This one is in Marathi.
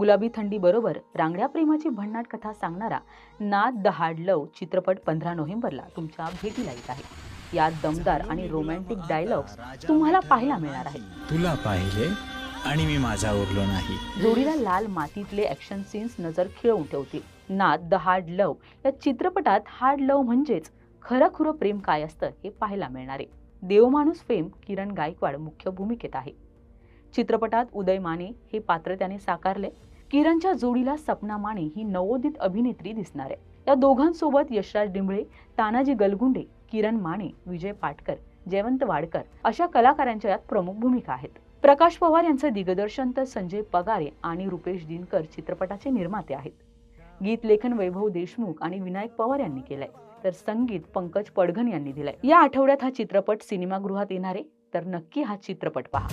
गुलाबी थंडी बरोबर रांगड्या प्रेमाची भन्नाट कथा सांगणारा नाद द हार्ड लव चित्रपट पंधरा नोव्हेंबरला तुमच्या भेटीला येत आहे. यात दमदार आणि रोमॅन्टिक डायलॉग्स तुम्हाला पाहायला मिळणार आहेत. तुला पाहिले आणि मी माझा उरलो नाही. जोडीला लाल मातीतले ऍक्शन सीन्स नजर खिळवून ठेवतील. नाद द हार्ड लव या चित्रपटात हार्ड लव म्हणजेच खरं खुरं प्रेम काय असतं हे पाहायला मिळणार आहे. देवमाणूस फेम किरण गायकवाड मुख्य भूमिकेत आहे. चित्रपटात उदय माने हे पात्र त्याने साकारले. किरणच्या जोडीला सपना माने ही नवोदित अभिनेत्री दिसणार. आहे या दोघांसोबत यशराज डिंबळे तानाजी गलगुंडे किरण माने विजय पाटकर जयवंत वाडकर अशा कलाकारांच्या यात प्रमुख भूमिका आहेत. प्रकाश पवार यांचं दिग्दर्शन तर संजय पगारे आणि रुपेश दिनकर चित्रपटाचे निर्माते आहेत. गीत लेखन वैभव देशमुख आणि विनायक पवार यांनी केलंय. तर संगीत पंकज पडघन यांनी दिलंय. या आठवड्यात हा चित्रपट सिनेमागृहात येणार आहे तर नक्की हा चित्रपट पहा.